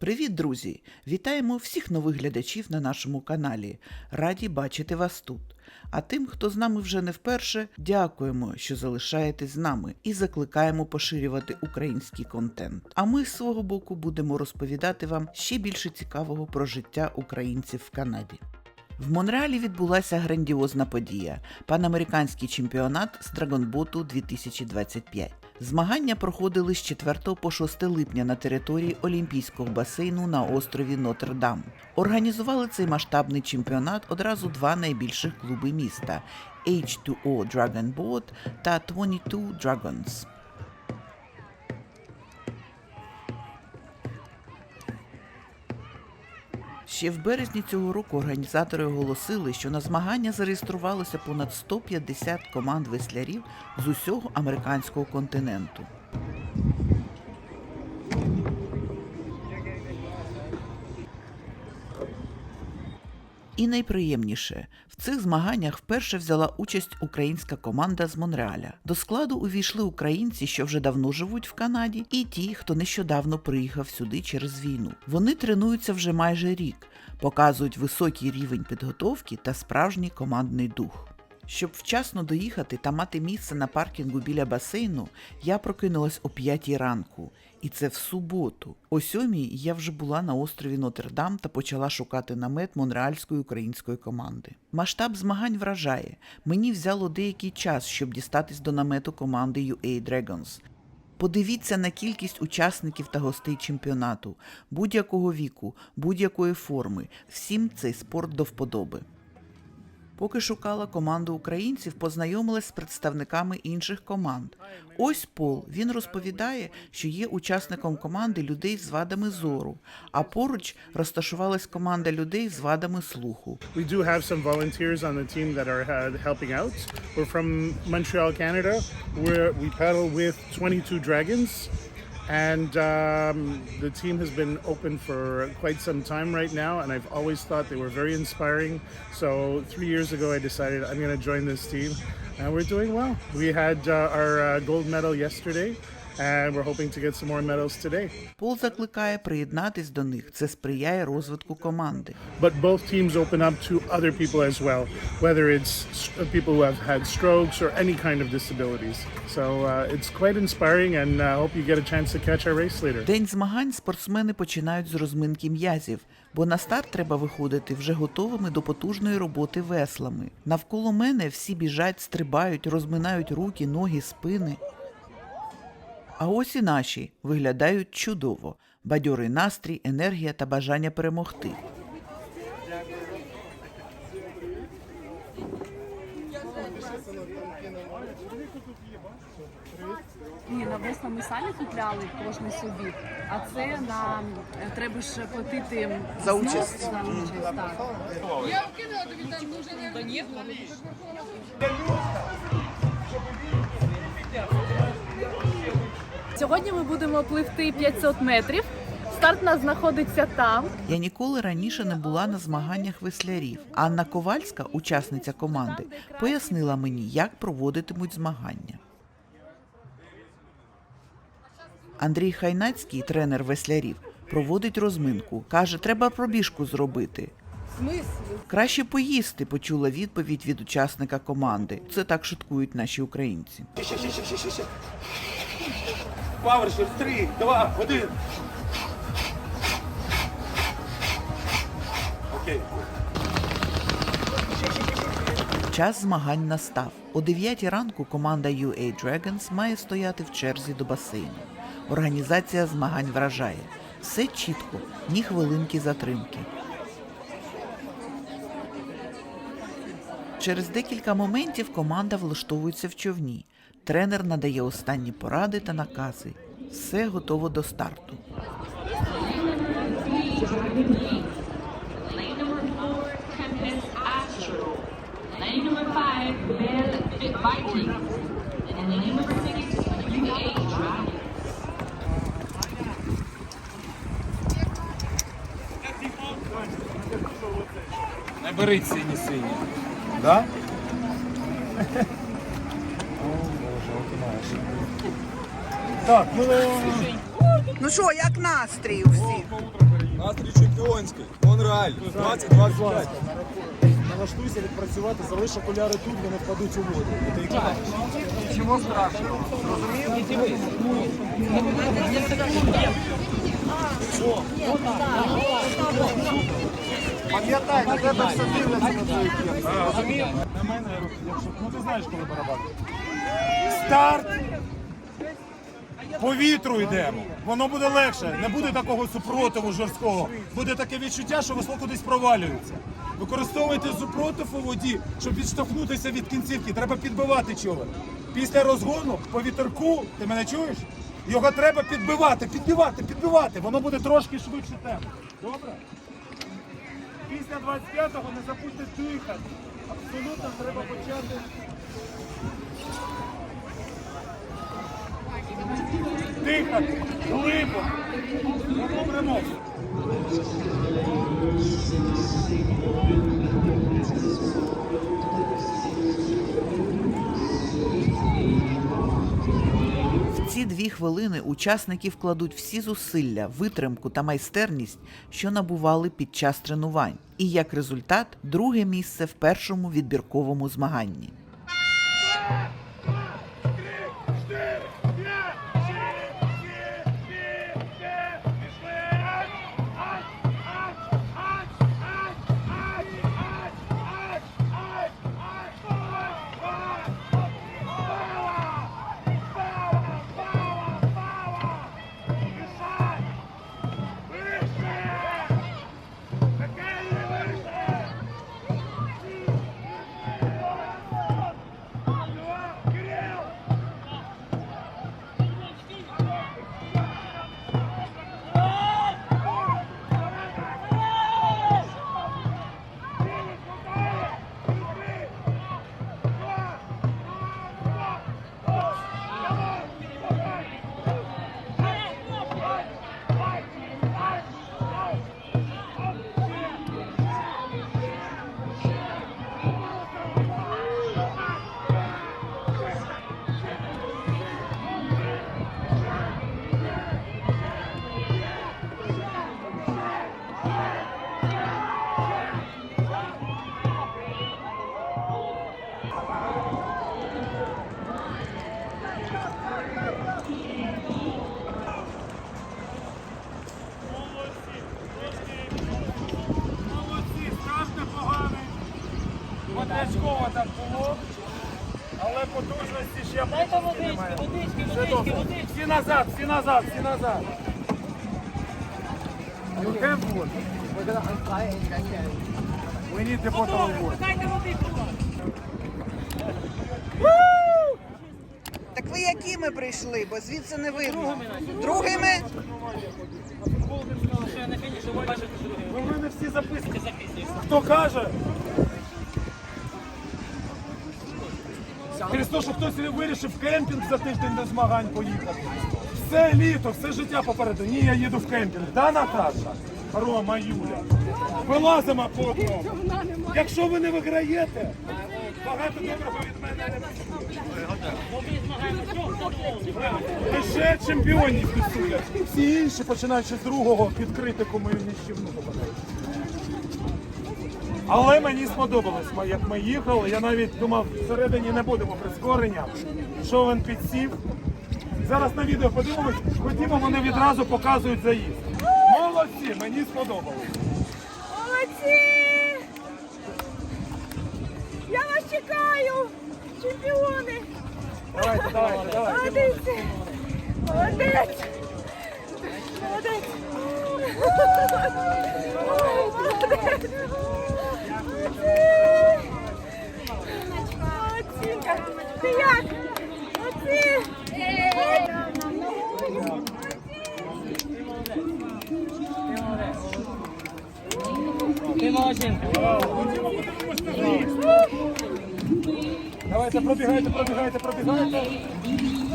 Привіт, друзі! Вітаємо всіх нових глядачів на нашому каналі. Раді бачити вас тут. А тим, хто з нами вже не вперше, дякуємо, що залишаєтесь з нами і закликаємо поширювати український контент. А ми з свого боку будемо розповідати вам ще більше цікавого про життя українців в Канаді. В Монреалі відбулася грандіозна подія панамериканський чемпіонат з драгонботу 2025. Змагання проходили з 4 по 6 липня на території Олімпійського басейну на острові Нотр-Дам. Організували цей масштабний чемпіонат одразу два найбільших клуби міста H2O Dragon Boat та 22 Dragons. Ще в березні цього року організатори оголосили, що на змагання зареєструвалося понад 150 команд веслярів з усього американського континенту. І найприємніше в цих змаганнях вперше взяла участь українська команда з Монреаля. До складу увійшли українці, що вже давно живуть в Канаді, і ті, хто нещодавно приїхав сюди через війну. Вони тренуються вже майже рік, показують високий рівень підготовки та справжній командний дух. Щоб вчасно доїхати та мати місце на паркінгу біля басейну, я прокинулась о 5 ранку, і це в суботу. О сьомій я вже була на острові Нотр-Дам та почала шукати намет монреальської української команди. Масштаб змагань вражає. Мені взяло деякий час, щоб дістатись до намету команди UA Dragons. Подивіться на кількість учасників та гостей чемпіонату, будь-якого віку, будь-якої форми. Всім цей спорт до вподоби. Поки шукала команду українців, познайомилась з представниками інших команд. Ось Пол. Він розповідає, що є учасником команди людей з вадами зору, а поруч розташувалась команда людей з вадами слуху. We do have some volunteers on the team that are uh, helping out. We're from Montreal, Canada. We're, we paddle with 22 Dragons. And um, the team has been open for quite some time right now, and I've always thought they were very inspiring. So three years ago, I decided I'm going to join this team, and we're doing well. We had uh, our uh, gold medal yesterday, and we're hoping to get some more medals today. Пол закликає приєднатись до них. Це сприяє розвитку команди. but both teams open up to other people as well, whether it's s- people who have had strokes or any kind of disabilities. So uh, it's quite inspiring, and I hope you get a chance to catch our race later. День змагань спортсмени починають з розминки м'язів, бо на старт треба виходити вже готовими до потужної роботи веслами. Навколо мене всі біжать, стрибають, розминають руки, ноги, спини. А ось і наші виглядають чудово: бадьорий настрій, енергія та бажання перемогти. Ні, на весла ми самі купляли кожен собі, а це на е, треба ж платити За участь. За участь, так. Сьогодні ми будемо пливти 500 метрів. Старт нас знаходиться там. Я ніколи раніше не була на змаганнях веслярів. Анна Ковальська, учасниця команди, пояснила мені, як проводитимуть змагання. Андрій Хайнацький, тренер веслярів, проводить розминку. Каже, треба пробіжку зробити. Краще поїсти, почула відповідь від учасника команди. Це так шуткують наші українці. Павершер, три, два, один. Окей. Час змагань настав. О 9 ранку команда UA Dragons має стояти в черзі до басейну. Організація змагань вражає. Все чітко, ні хвилинки затримки. Через декілька моментів команда влаштовується в човні. Тренер надає останні поради та накази. Все готово до старту. Lane number four, Tempest Astro. Lane number five, Bell Viking. And lane number six, UA Dragon. Не бери сині сині. Да? О, Боже, окунаєш. Так, ну Ну що, як настрій у всіх? настрій чемпіонський. Монреаль, 20-25. Налаштуйся відпрацювати, залиш окуляри тут, вони впадуть у воду. І ти їх Пам'ятай, на тебе все дивляться на твою кепку. Розумієш? На мене, якщо, ну ти знаєш, коли барабан. Старт! По вітру йдемо. Воно буде легше, не буде такого супротиву жорсткого. Буде таке відчуття, що весло кудись провалюється. Використовуйте супротив у воді, щоб відштовхнутися від кінцівки. Треба підбивати човен. Після розгону по вітерку, ти мене чуєш? Його треба підбивати, підбивати, підбивати. Воно буде трошки швидше темpo. Добре? Після 25-го не забудьте дихати. Абсолютно треба почати. Дихати глибоко. Помремо. Ці дві хвилини учасники вкладуть всі зусилля, витримку та майстерність, що набували під час тренувань, і як результат друге місце в першому відбірковому змаганні. Всі назад, всі назад, всі назад. You have one. We need the bottle of water. Так ви якими прийшли, бо звідси не видно. Другими? Ви в мене всі записки. Хто каже? Через те, що хтось вирішив кемпінг за тиждень до змагань поїхати. Все літо, все життя попереду. Ні, я їду в кемпінг. Да, Наташа? Рома, Юля. Вилазимо по одному. Якщо ви не виграєте, багато доброго від мене не. Лише чемпіонів підсудять. Всі інші, починаючи з другого, відкрити кому нищівну попадають. Але мені сподобалось, як ми їхали. Я навіть думав, всередині не будемо прискорення. Човен підсів. Зараз на відео подивимось, ходімо, вони відразу показують заїзд. Молодці, мені сподобалось. Давайте, пробігайте, пробігайте, пробігайте.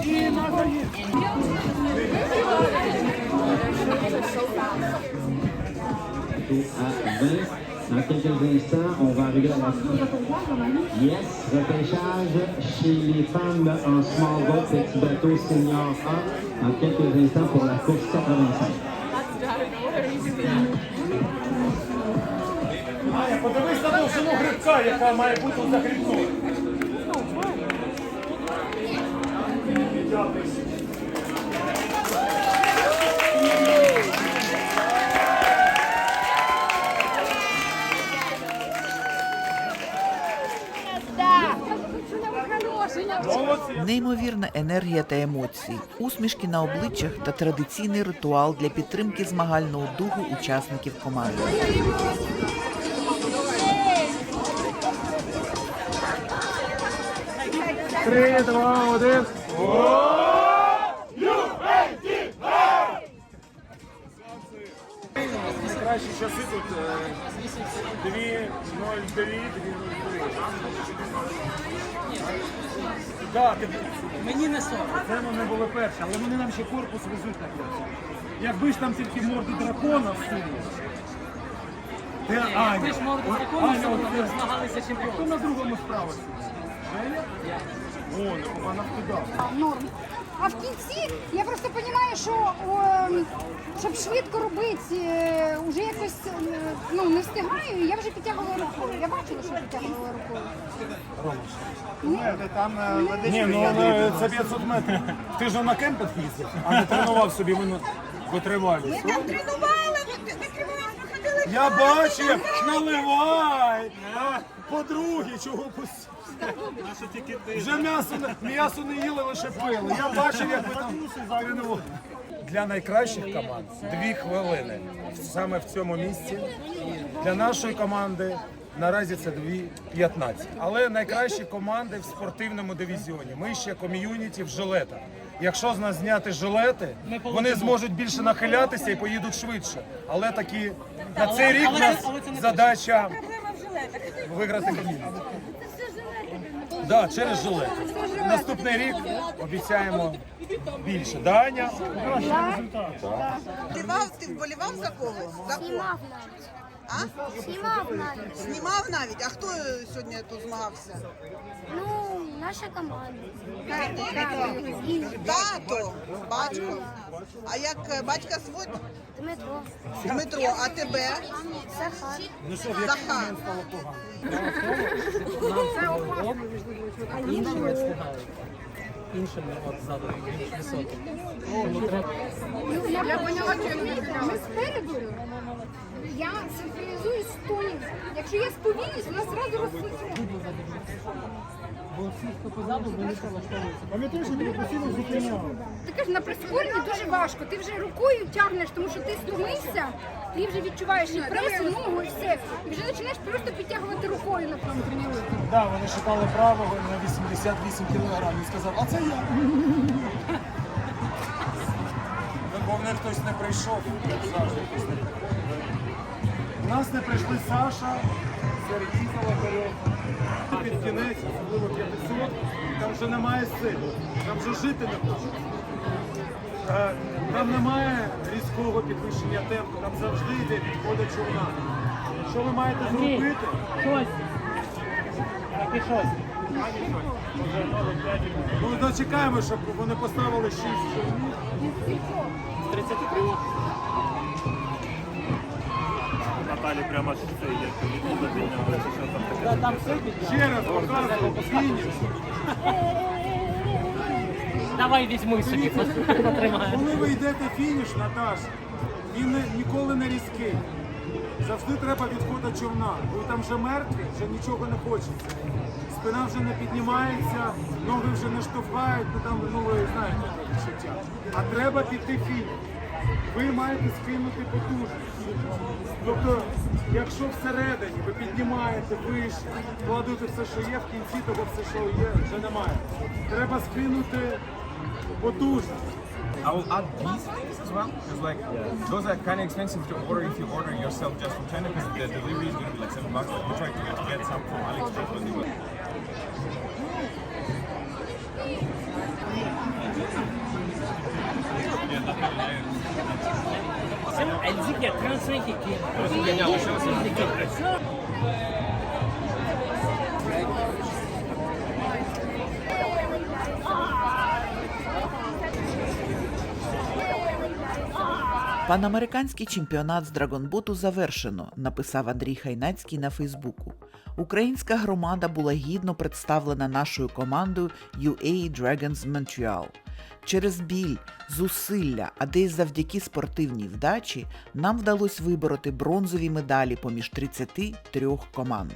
І на заїзд. à 20. Dans quelques instants, on va arriver à la fin. Yes, repêchage chez les femmes en small boat, petit bateau senior A. Dans quelques instants pour la course 85. Подивись на довжину грибка, яка має бути за грибкою. Неймовірна енергія та емоції, усмішки на обличчях та традиційний ритуал для підтримки змагального духу учасників команди. Три, два, один. Кращі часи тут 2.09, 2.09. Так, мені не соромно. Це вони були перші, але вони нам ще корпус везуть на. Якби ж там тільки морду дракона всунули. Де Аня? Ти ж морду дракона всунули, змагалися чемпіони. Хто на другому справився? Женя? О. Норм. А в кінці я просто розумію, що о, щоб швидко робити, е, вже якось е, ну, не встигаю, і я вже підтягувала рукою. Я бачила, що підтягувала рукою. Ні, ну але це 500 метрів. Ти ж на кемпінг їздив, а не тренував собі вину витривалість. Там тренували, ми тренували, ми ходили. Я бачив, наливай! Подруги, чого пусть. Вже м'ясо, не- м'ясо не їли, лише пили. Я бачив, як ви там тренували. Для найкращих команд дві хвилини саме в цьому місці. Для нашої команди наразі це 2.15. Але найкращі команди в спортивному дивізіоні. Ми ще ком'юніті в жилетах. Якщо з нас зняти жилети, вони зможуть більше нахилятися і поїдуть швидше. Але такі на цей рік у нас задача виграти ком'юніті. Да, через жилет. Наступний рік обіцяємо більше. Даня, Вболівав, ти вболівав за кого? За кого? Знімав навіть. А? Знімав навіть. Знімав навіть. А хто сьогодні тут змагався? Ну, наша команда. Тато, батько. А як е, батька звуть? Дмитро. Дмитро, а тебе? Захар. Захар. Я поняла, ми спереду. Я синхронізую з тонів. Якщо я сповільнюсь, вона зразу розсується. Ти кажеш, на прискоренні дуже важко. Ти вже рукою тягнеш, тому що ти стомився, ти вже відчуваєш і прес, і ногу, і все. І вже починаєш просто підтягувати рукою на тому тренуванні. да, вони шукали правого на 88 кілограмів. І сказав, а це я. Ну, Бо в них хтось не прийшов. як завжди, хтось не прийшов. У нас не прийшли Саша, Сергій Колокарьов. Під кінець, особливо 500, там вже немає сили, там вже жити не хочеться. Е, Там немає різкого підвищення темпу, там завжди йде підходить човна. Що ви маєте зробити? Ну, дочекаємо, щоб вони поставили 6 човнів. Наталі прямо аж це є відбуде підняли, що там таке. Ще раз показую, фініш. Давай візьми собі, потримаємо. Коли ви йдете фініш, Наташ, він не, ніколи не різкий. Завжди треба відходу човна. Ви там вже мертві, вже нічого не хочеться. Спина вже не піднімається, ноги вже не штовхають, ну там ну ви знаєте це відчуття. А треба піти фініш. Ви маєте скинути потужність. Тобто, якщо всередині ви піднімаєте вище, кладете все, що є, в кінці того все, що є, вже немає. Треба скинути потужність. I will add these things as well, because like those are kind of expensive to order if you order yourself just from China, because the delivery is going to be like seven bucks. Like we're trying to get, get some from AliExpress, but they will. Elle dit qu'il y a 35 équipes. Équipes. Панамериканський чемпіонат з драгонботу завершено, написав Андрій Хайнацький на Фейсбуку. Українська громада була гідно представлена нашою командою UA Dragons Montreal. Через біль, зусилля, а десь завдяки спортивній вдачі нам вдалося вибороти бронзові медалі поміж 33 команд.